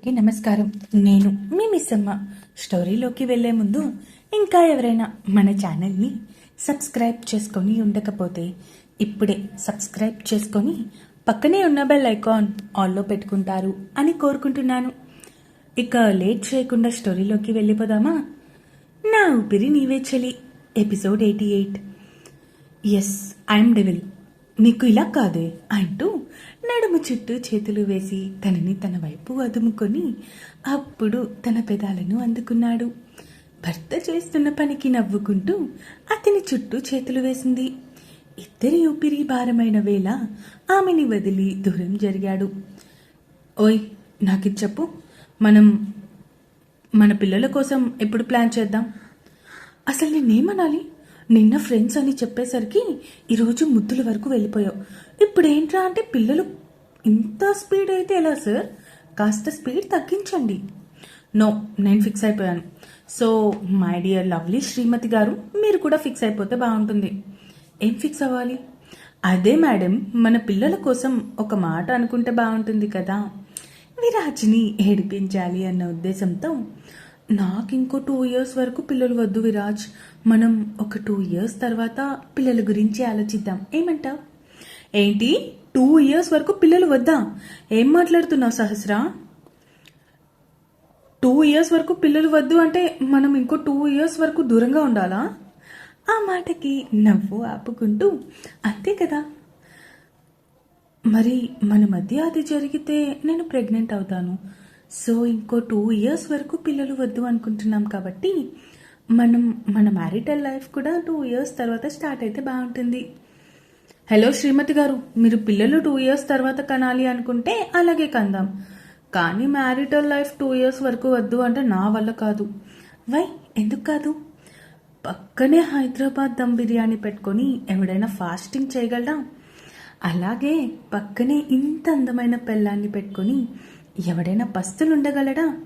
Okay నమస్కారం. నేను మీ మిస్సమ్మ. స్టోరీలోకి వెళ్ళే ముందు ఇంకా ఎవరైనా మన ఛానల్ని సబ్స్క్రైబ్ చేసుకొని ఉండకపోతే ఇప్పుడే సబ్స్క్రైబ్ చేసుకొని పక్కనే ఉన్న బెల్ ఐకాన్ ఆల్లో పెట్టుకుంటారు అని కోరుకుంటున్నాను. ఇక లేట్ చేయకుండా స్టోరీలోకి వెళ్ళిపోదామా? నా ఊపిరి నీవే చలి. Episode eighty eight. Yes I'm devil. నీకు ఇలా కాదే అంటూ నడుము చుట్టూ చేతులు వేసి తనని తన వైపు అదుముకొని అప్పుడు తన పెదాలను అందుకున్నాడు. భర్త చేస్తున్న పనికి నవ్వుకుంటూ అతని చుట్టూ చేతులు వేసింది. ఇద్దరి ఊపిరి భారమైన వేళ ఆమెని వదిలి దూరం జరిగాడు. ఓయ్ నాకు చెప్పు. మనం మన పిల్లల కోసం ఎప్పుడు ప్లాన్ చేద్దాం? అసలు నేనేమనాలి నిన్న ఫ్రెండ్స్ అని చెప్పేసరికి ఈరోజు ముద్దుల వరకు వెళ్ళిపోయావు. ఇప్పుడు ఏంట్రా అంటే పిల్లలు ఇంత స్పీడ్ అయితే ఎలా సార్? కాస్త స్పీడ్ తగ్గించండి. నో నేను ఫిక్స్ అయిపోయాను. So my dear lovely Srimathi గారు మీరు కూడా ఫిక్స్ అయిపోతే బాగుంటుంది. ఏం ఫిక్స్ అవ్వాలి? అదే మేడం మన పిల్లల కోసం ఒక మాట అనుకుంటే బాగుంటుంది కదా. విరాజ్ని ఏడిపించాలి అన్న ఉద్దేశంతో నాకు ఇంకో టూ ఇయర్స్ వరకు పిల్లలు వద్దు విరాజ్. మనం ఒక టూ ఇయర్స్ తర్వాత పిల్లల గురించి ఆలోచిద్దాం. ఏమంటా ఏంటి? టూ ఇయర్స్ వరకు పిల్లలు వద్దా? ఏం మాట్లాడుతున్నావు సహస్రా? టూ ఇయర్స్ వరకు పిల్లలు వద్దు అంటే మనం ఇంకో టూ ఇయర్స్ వరకు దూరంగా ఉండాలా? ఆ మాటకి నవ్వు ఆపుకుంటూ అంతే కదా. మరి మన మధ్య అది జరిగితే నేను ప్రెగ్నెంట్ అవుతాను. సో ఇంకో టూ ఇయర్స్ వరకు పిల్లలు వద్దు అనుకుంటున్నాం కాబట్టి మనం మన మ్యారిటల్ లైఫ్ కూడా టూ ఇయర్స్ తర్వాత స్టార్ట్ అయితే బాగుంటుంది. హలో శ్రీమతి గారు. మీరు పిల్లలు టూ ఇయర్స్ తర్వాత కనాలి అనుకుంటే అలాగే కందాం. కానీ మ్యారిటల్ లైఫ్ టూ ఇయర్స్ వరకు వద్దు అంటే నా వల్ల కాదు. వై ఎందుకు కాదు? పక్కనే హైదరాబాద్ దమ్ బిర్యానీ పెట్టుకొని ఎవడైనా ఫాస్టింగ్ చేయగలడా? అలాగే పక్కనే ఇంత అందమైన పెళ్ళాన్ని పెట్టుకొని ఎవడైనా పస్తులు ఉండగలడా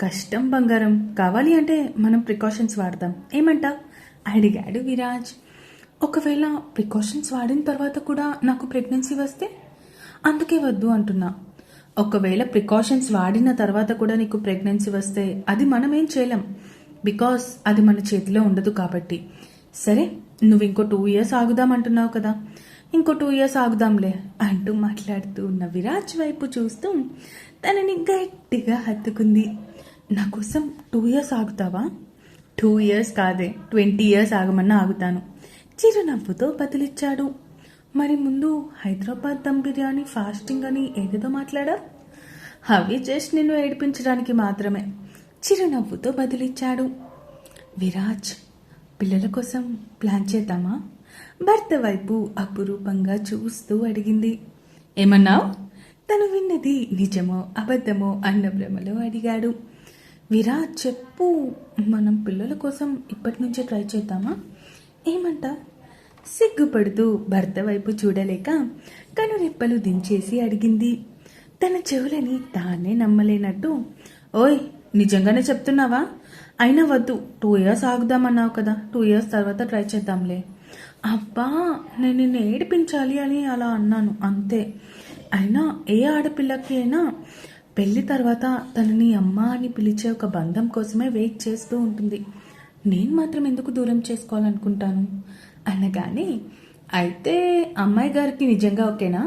కష్టం బంగారం. కావాలి అంటే మనం ప్రికాషన్స్ వాడదాం. ఏమంటా? అడిగాడు విరాజ్. ఒకవేళ ప్రికాషన్స్ వాడిన తర్వాత కూడా నాకు ప్రెగ్నెన్సీ వస్తే? అందుకే వద్దు అంటున్నా. ఒకవేళ ప్రికాషన్స్ వాడిన తర్వాత కూడా నీకు ప్రెగ్నెన్సీ వస్తే అది మనం ఏం చేయలేం. బికాస్ అది మన చేతిలో ఉండదు కాబట్టి. సరే నువ్వు ఇంకో టూ ఇయర్స్ ఆగుదాం అంటున్నావు కదా. ఇంకో టూ ఇయర్స్ ఆగుదాంలే అంటూ మాట్లాడుతూ ఉన్న విరాజ్ వైపు చూస్తూ తనని గట్టిగా హత్తుకుంది. నా కోసం టూ ఇయర్స్ ఆగుతావా? టూ ఇయర్స్ కాదే ట్వంటీ ఇయర్స్ ఆగమన్నా ఆగుతాను. చిరునవ్వుతో బదిలిచ్చాడు. మరి ముందు హైదరాబాద్ దమ్ బిర్యానీ ఫాస్టింగ్ అని ఏదేదో మాట్లాడా అవి జస్ట్ నిన్ను ఏడిపించడానికి మాత్రమే. చిరునవ్వుతో బదిలిచ్చాడు. విరాజ్ పిల్లల కోసం ప్లాన్ చేద్దామా? భర్త వైపు అపురూపంగా చూస్తూ అడిగింది. ఏమన్నావు? తను విన్నది నిజమో అబద్ధమో అన్న భ్రమలో అడిగాడు. విరా చెప్పు మనం పిల్లల కోసం ఇప్పటి నుంచే ట్రై చేద్దామా? ఏమంటా? సిగ్గుపడుతూ భర్త వైపు చూడలేక కనురెప్పలు దించేసి అడిగింది. తన చెవులని తానే నమ్మలేనట్టు ఓయ్ నిజంగానే చెప్తున్నావా? అయినా వద్దు టూ ఇయర్స్ ఆగుదామన్నావు కదా టూ ఇయర్స్ తర్వాత ట్రై చేద్దాంలే. అబ్బా నేను నిన్ను ఏడిపించాలి అని అలా అన్నాను అంతే. అయినా ఏ ఆడపిల్లకి అయినా పెళ్ళి తర్వాత తనని అమ్మ అని పిలిచే ఒక బంధం కోసమే వెయిట్ చేస్తూ ఉంటుంది. నేను మాత్రం ఎందుకు దూరం చేసుకోవాలనుకుంటాను? అనగానే అయితే అమ్మాయి గారికి నిజంగా ఓకేనా?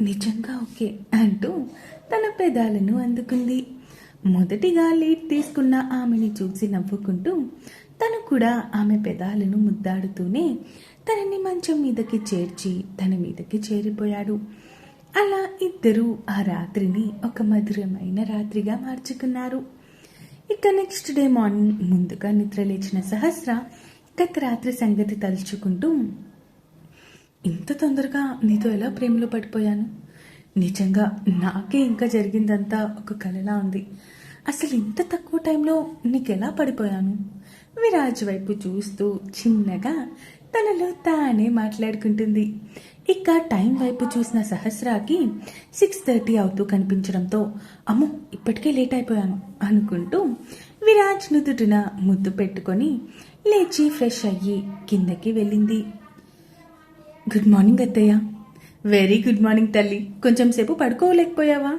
నిజంగా ఓకే అంటూ తన పెదాలను అందుకుంది. మొదటిగా లీడ్ తీసుకున్న ఆమెని చూసి నవ్వుకుంటూ తను కూడా ఆమె పెదాలను ముద్దాడుతూనే తనని మంచం మీదకి చేర్చి తన మీదకి చేరిపోయాడు. అలా ఇద్దరూ ఆ రాత్రిని ఒక మధురమైన రాత్రిగా మార్చుకున్నారు. ఇక నెక్స్ట్ డే మార్నింగ్ ముందుగా నిద్ర లేచిన సహస్ర గత రాత్రి సంగతి తలుచుకుంటూ ఇంత తొందరగా నీతో ఎలా ప్రేమలో పడిపోయాను? నిజంగా నాకే ఇంకా జరిగిందంతా ఒక కలలా ఉంది. అసలు ఇంత తక్కువ టైంలో నీకెలా పడిపోయాను? విరాజ్ వైపు చూస్తూ చిన్నగా తనలో తానే మాట్లాడుకుంటుంది. ఇక టైం వైపు చూసిన సహస్రాకి సిక్స్ థర్టీ అవుతూ కనిపించడంతో అమ్మో ఇప్పటికే లేట్ అయిపోయాను అనుకుంటూ విరాజ్ నుదుటిన ముద్దు పెట్టుకొని లేచి ఫ్రెష్ అయ్యి కిందకి వెళ్ళింది. గుడ్ మార్నింగ్ అత్తయ్య. వెరీ గుడ్ మార్నింగ్ తల్లి. కొంచెం సేపు పడుకోలేకపోయావా?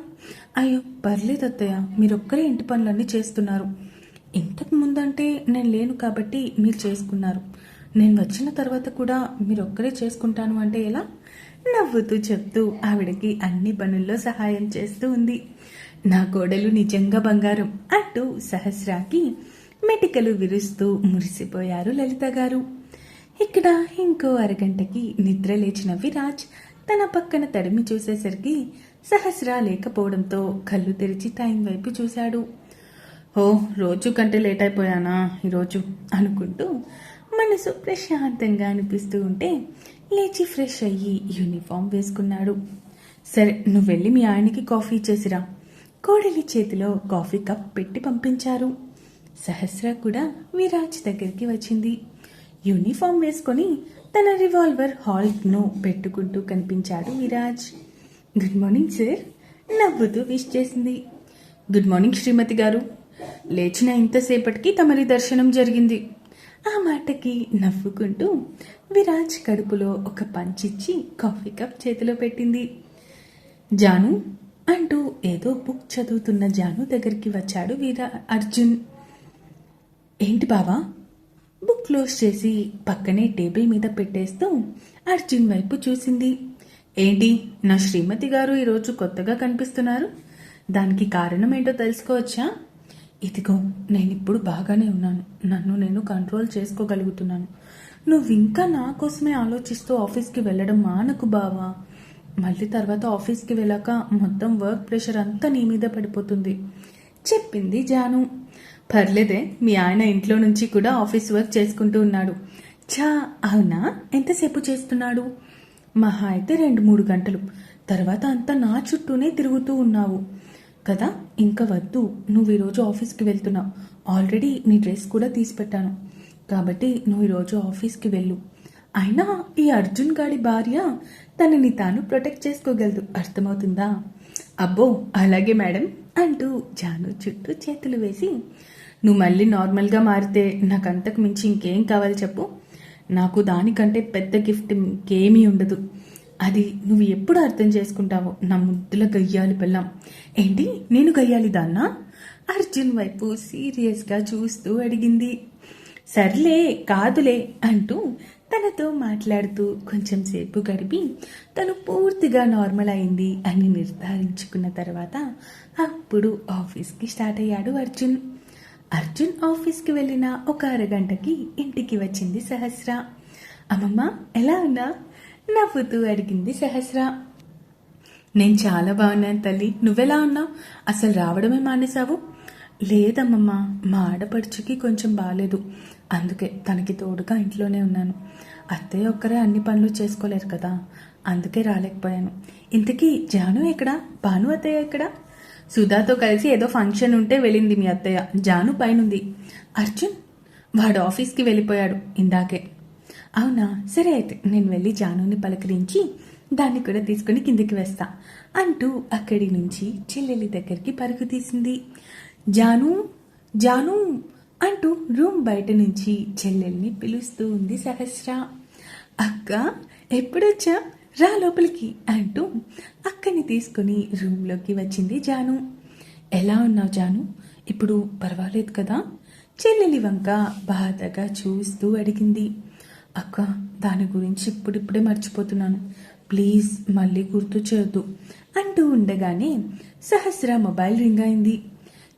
అయ్యో పర్లేదు అత్తయ్య. మీరొక్కరే ఇంటి పనులన్నీ చేస్తున్నారు. ఇంతకు ముందంటే నేను లేను కాబట్టి మీరు చేసుకున్నారు. నేను వచ్చిన తర్వాత కూడా మీరు ఒక్కరే చేసుకుంటాను అంటే ఎలా? నవ్వుతూ చెప్తూ ఆవిడకి అన్ని పనుల్లో సహాయం చేస్తూ ఉంది. నా కోడలు నిజంగా బంగారం అంటూ సహస్రాకి మెటికలు విరుస్తూ మురిసిపోయారు లలిత గారు. ఇక్కడ ఇంకో అరగంటకి నిద్ర లేచిన విరాజ్ తన పక్కన తడిమి చూసేసరికి సహస్ర లేకపోవడంతో కళ్ళు తెరిచి టైం వైపు చూశాడు. ఓ రోజు కంటే లేట్ అయిపోయానా ఈరోజు? అనుకుంటూ మనసు ప్రశాంతంగా అనిపిస్తూ ఉంటే లేచి ఫ్రెష్ అయ్యి యూనిఫామ్ వేసుకున్నాడు. సరే నువ్వు వెళ్ళి మీ ఆయనకి కాఫీ చేసిరా. కోడలి చేతిలో కాఫీ కప్ పెట్టి పంపించారు. సహస్ర కూడా విరాజ్ దగ్గరికి వచ్చింది. యూనిఫామ్ వేసుకొని తన రివాల్వర్ హాల్ట్ను పెట్టుకుంటూ కనిపించాడు విరాజ్. గుడ్ మార్నింగ్ సార్ నవ్వుతూ విష్ చేసింది. గుడ్ మార్నింగ్ శ్రీమతి గారు. లేచిన ఇంతసేపటికి తమరి దర్శనం జరిగింది. ఆ మాటకి నవ్వుకుంటూ విరాజ్ కడుపులో ఒక పంచిచ్చి కాఫీ కప్ చేతిలో పెట్టింది. జాను అంటూ ఏదో బుక్ చదువుతున్న జాను దగ్గరికి వచ్చాడు వీరా అర్జున్. ఏంటి బావా? బుక్ క్లోజ్ చేసి పక్కనే టేబుల్ మీద పెట్టేస్తూ అర్జున్ వైపు చూసింది. ఏంటి నా శ్రీమతి గారు ఈరోజు కొత్తగా కనిపిస్తున్నారు? దానికి కారణం ఏంటో తెలుసుకోవచ్చా? ఇదిగో నేను ఇప్పుడు బాగానే ఉన్నాను. నన్ను నేను కంట్రోల్ చేసుకోగలుగుతున్నాను. నువ్వు ఇంకా నా కోసమే ఆలోచిస్తూ ఆఫీస్కి వెళ్ళడం మానకు బావా. మళ్ళీ తర్వాత ఆఫీస్కి వెళ్ళాక మొత్తం వర్క్ ప్రెషర్ అంతా నీ మీద పడిపోతుంది. చెప్పింది జాను. పర్లేదే మీ ఆయన ఇంట్లో నుంచి కూడా ఆఫీస్ వర్క్ చేసుకుంటూ ఉన్నాడు. చా అవునా? ఎంతసేపు చేస్తున్నాడు? మహా అయితే రెండు మూడు గంటలు. తర్వాత అంతా నా చుట్టూనే తిరుగుతూ ఉన్నావు. కదా? ఇంకా వద్దు. నువ్వు ఈరోజు ఆఫీస్కి వెళ్తున్నావు. ఆల్రెడీ నీ డ్రెస్ కూడా తీసి పెట్టాను. కాబట్టి నువ్వు ఈరోజు ఆఫీస్కి వెళ్ళు. అయినా ఈ అర్జున్ గాడి భార్య తనని తాను ప్రొటెక్ట్ చేసుకోగలదు. అర్థమవుతుందా? అబ్బో అలాగే మేడం అంటూ జాను చుట్టూ చేతులు వేసి నువ్వు మళ్ళీ నార్మల్గా మారితే నాకు అంతకు మించి ఇంకేం కావాలి చెప్పు? నాకు దానికంటే పెద్ద గిఫ్ట్ ఇంకేమీ ఉండదు. అది నువ్వు ఎప్పుడు అర్థం చేసుకుంటావో? నా ముద్దుల గయ్యాలి పిల్లం ఏంటి? నేను గయ్యాలి దాన్నా? అర్జున్ వైపు సీరియస్గా చూస్తూ అడిగింది. సర్లే కాదులే అంటూ తనతో మాట్లాడుతూ కొంచెం సేపు గడిపి తను పూర్తిగా నార్మల్ అయింది అని నిర్ధారించుకున్న తర్వాత అప్పుడు ఆఫీస్కి స్టార్ట్ అయ్యాడు అర్జున్. అర్జున్ ఆఫీస్కి వెళ్ళిన ఒక అరగంటకి ఇంటికి వచ్చింది సహస్ర. అమ్మమ్మ ఎలా ఉన్నా? నవ్వుతూ అడిగింది సహస్ర. నేను చాలా బాగున్నాను తల్లి. నువ్వెలా ఉన్నావు? అసలు రావడమే మానేశావు? లేదమ్మమ్మ. మా ఆడపడుచుకి కొంచెం బాగాలేదు అందుకే తనకి తోడుగా ఇంట్లోనే ఉన్నాను. అత్తయ్య ఒక్కరే అన్ని పనులు చేసుకోలేరు కదా. అందుకే రాలేకపోయాను. ఇంతకీ జాను ఎక్కడా? భాను అత్తయ్య ఎక్కడా? సుధాతో కలిసి ఏదో ఫంక్షన్ ఉంటే వెళ్ళింది మీ అత్తయ్య. జాను పైనుంది. అర్జున్? వాడు ఆఫీస్కి వెళ్ళిపోయాడు. ఇందాకే. అవునా? సరే అయితే నేను వెళ్ళి జానుని పలకరించి దాన్ని కూడా తీసుకుని కిందికి వేస్తా అంటూ అక్కడి నుంచి చెల్లెలి దగ్గరికి పరుగు తీసింది. జాను జాను అంటూ రూమ్ బయట నుంచి చెల్లెల్ని పిలుస్తూ ఉంది సహస్ర. అక్క ఎప్పుడొచ్చా? రా లోపలికి అంటూ అక్కని తీసుకుని రూమ్లోకి వచ్చింది జాను. ఎలా ఉన్నావు జాను? ఇప్పుడు పర్వాలేదు కదా? చెల్లెలి వంక బాధగా చూస్తూ అడిగింది. అక్క దాని గురించి ఇప్పుడిప్పుడే మర్చిపోతున్నాను. ప్లీజ్ మళ్ళీ గుర్తు చేయొద్దు అంటూ ఉండగానే సహస్ర మొబైల్ రింగ్ అయింది.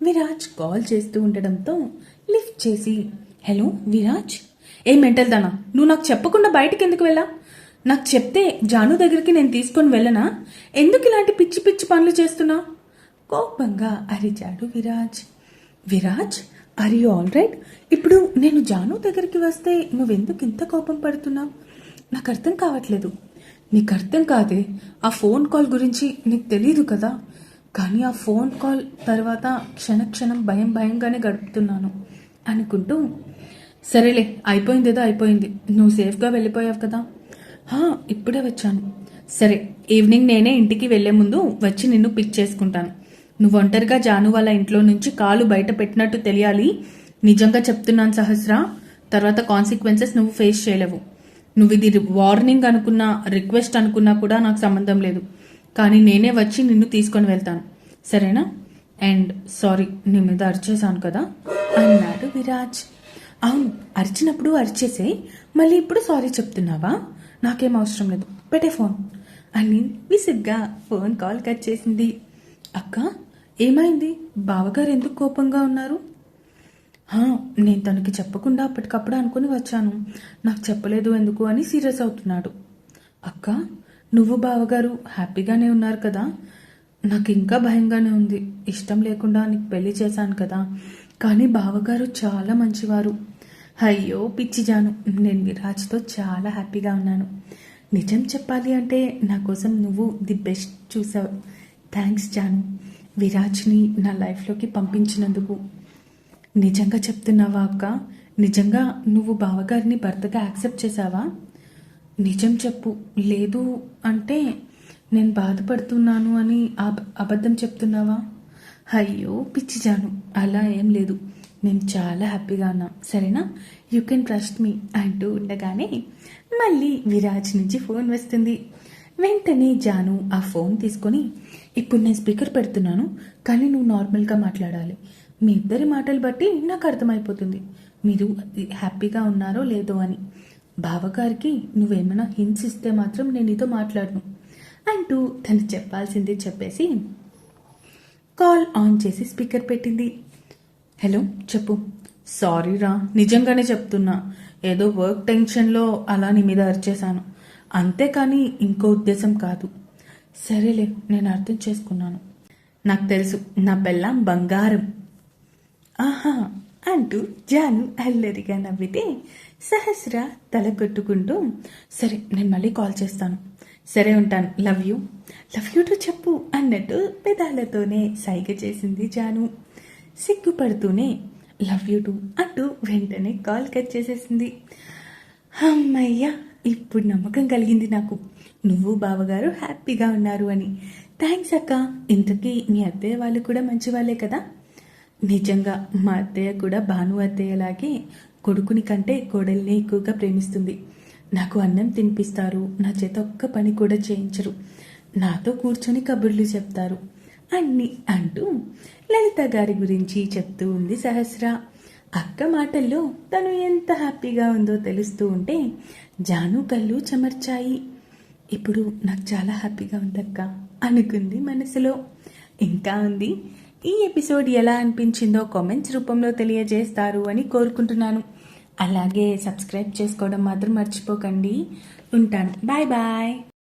విరాజ్ కాల్ చేస్తూ ఉండడంతో లిఫ్ట్ చేసి హలో విరాజ్? ఏ మెంటల్ దానా? నువ్వు నాకు చెప్పకుండా బయటికి ఎందుకు వెళ్ళా? నాకు చెప్తే జాను దగ్గరికి నేను తీసుకొని వెళ్ళనా? ఎందుకు ఇలాంటి పిచ్చి పిచ్చి పనులు చేస్తున్నా? కోపంగా అరిచాడు Viraj. Viraj are you all right ఇప్పుడు నేను జాను దగ్గరికి వస్తే నువ్వెందుకు ఇంత కోపం పడుతున్నావు? నాకు అర్థం కావట్లేదు. నీకు అర్థం కాదే ఆ ఫోన్ కాల్ గురించి నీకు తెలియదు కదా. కానీ ఆ ఫోన్ కాల్ తర్వాత క్షణక్షణం భయం భయంగానే గడుపుతున్నాను. అనుకుంటూ సరేలే అయిపోయిందేదో అయిపోయింది. నువ్వు సేఫ్గా వెళ్ళిపోయావు కదా? హా ఇప్పుడే వచ్చాను. సరే ఈవినింగ్ నేనే ఇంటికి వెళ్ళే ముందు వచ్చి నిన్ను పిక్ చేసుకుంటాను. నువ్వు ఒంటరిగా జాను వాళ్ళ ఇంట్లో నుంచి కాలు బయట పెట్టినట్టు తెలియాలి. నిజంగా చెప్తున్నాను సహస్ర. తర్వాత కాన్సిక్వెన్సెస్ నువ్వు ఫేస్ చేయలేవు. నువ్వు ఇది వార్నింగ్ అనుకున్నా రిక్వెస్ట్ అనుకున్నా కూడా నాకు సంబంధం లేదు. కానీ నేనే వచ్చి నిన్ను తీసుకొని వెళ్తాను. సరేనా? అండ్ సారీ నీ మీద అరిచేశాను కదా? అన్నాడు విరాజ్. అవును అరిచినప్పుడు అరిచేసే మళ్ళీ ఇప్పుడు సారీ చెప్తున్నావా? నాకేం అవసరం లేదు. పెట్టే ఫోన్. అని విసిగ్గా ఫోన్ కాల్ కట్ చేసింది. అక్క ఏమైంది? బావగారు ఎందుకు కోపంగా ఉన్నారు? నేను తనకి చెప్పకుండా అప్పటికప్పుడు అనుకుని వచ్చాను. నాకు చెప్పలేదు ఎందుకు అని సీరియస్ అవుతున్నాడు. అక్క నువ్వు బావగారు హ్యాపీగానే ఉన్నారు కదా? నాకు ఇంకా భయంగానే ఉంది. ఇష్టం లేకుండా నీకు పెళ్ళి చేశాను కదా? కానీ బావగారు చాలా మంచివారు. అయ్యో పిచ్చిజాను. నేను విరాజ్తో చాలా హ్యాపీగా ఉన్నాను. నిజం చెప్పాలి అంటే నా కోసం నువ్వు ది బెస్ట్ చూసావు. థ్యాంక్స్ జాను. విరాజ్ని నా లైఫ్లోకి పంపించినందుకు. నిజంగా చెప్తున్నావా అక్క? నిజంగా నువ్వు బావగారిని భర్తగా యాక్సెప్ట్ చేసావా నిజం చెప్పు. లేదు అంటే నేను బాధపడుతున్నాను అని అబ- అబద్ధం చెప్తున్నావా? అయ్యో పిచ్చిజాను అలా ఏం లేదు. నేను చాలా హ్యాపీగా ఉన్నా. సరేనా? You can trust me. అంటూ ఉండగానే మళ్ళీ విరాజ్ నుంచి ఫోన్ వస్తుంది. వెంటనే జాను ఆ ఫోన్ తీసుకొని ఇప్పుడు నేను స్పీకర్ పెడుతున్నాను కానీ నువ్వు నార్మల్గా మాట్లాడాలి. మీ ఇద్దరి మాటలు బట్టి నాకు అర్థమైపోతుంది. మీరు హ్యాపీగా ఉన్నారో లేదో అని. బావగారికి నువ్వేమైనా హింట్స్ ఇస్తే మాత్రం నేను నీతో మాట్లాడను. అంటూ తను చెప్పాల్సింది చెప్పేసి కాల్ ఆన్ చేసి స్పీకర్ పెట్టింది. హలో చెప్పు. సారీ రా నిజంగానే చెప్తున్నా. ఏదో వర్క్ టెన్షన్లో అలా నీ మీద అరిచేశాను. అంతేకాని ఇంకో ఉద్దేశం కాదు. సరేలే నేను అర్థం చేసుకున్నాను. నాకు తెలుసు నా బెల్లం బంగారం. ఆహా అంటూ జాను అల్లరిగా నవ్వితే సహస్ర తల కొట్టుకుంటూ సరే నేను మళ్ళీ కాల్ చేస్తాను. సరే ఉంటాను love you. Love you too చెప్పు అన్నట్టు పెదాలతోనే సైగ చేసింది జాను. సిగ్గుపడుతూనే లవ్ యూ టు అంటూ వెంటనే కాల్ కట్ చేసేసింది. అమ్మయ్యా ఇప్పుడు నమ్మకం కలిగింది నాకు. నువ్వు బావగారు హ్యాపీగా ఉన్నారు అని. థ్యాంక్స్ అక్క. ఇంతకీ మీ అత్తయ్య వాళ్ళు కూడా మంచి వాళ్ళే కదా? నిజంగా మా అత్తయ్య కూడా భాను అత్తయ్యలాగే కొడుకుని కంటే కోడల్ని ఎక్కువగా ప్రేమిస్తుంది. నాకు అన్నం తినిపిస్తారు. నా చేత ఒక్క పని కూడా చేయించరు. నాతో కూర్చొని కబుర్లు చెప్తారు. అన్ని అంటూ లలిత గారి గురించి చెప్తూ ఉంది సహస్ర. అక్క మాటల్లో తను ఎంత హ్యాపీగా ఉందో తెలుస్తూ ఉంటే జాను కళ్ళు చెమర్చాయి. ఇప్పుడు నాకు చాలా హ్యాపీగా ఉందక్క అనుకుంది మనసులో. ఇంకా ఉంది. ఈ ఎపిసోడ్ ఎలా అనిపించిందో కామెంట్స్ రూపంలో తెలియజేస్తారు అని కోరుకుంటున్నాను. అలాగే సబ్స్క్రైబ్ చేసుకోవడం మాత్రం మర్చిపోకండి. ఉంటాను. Bye bye.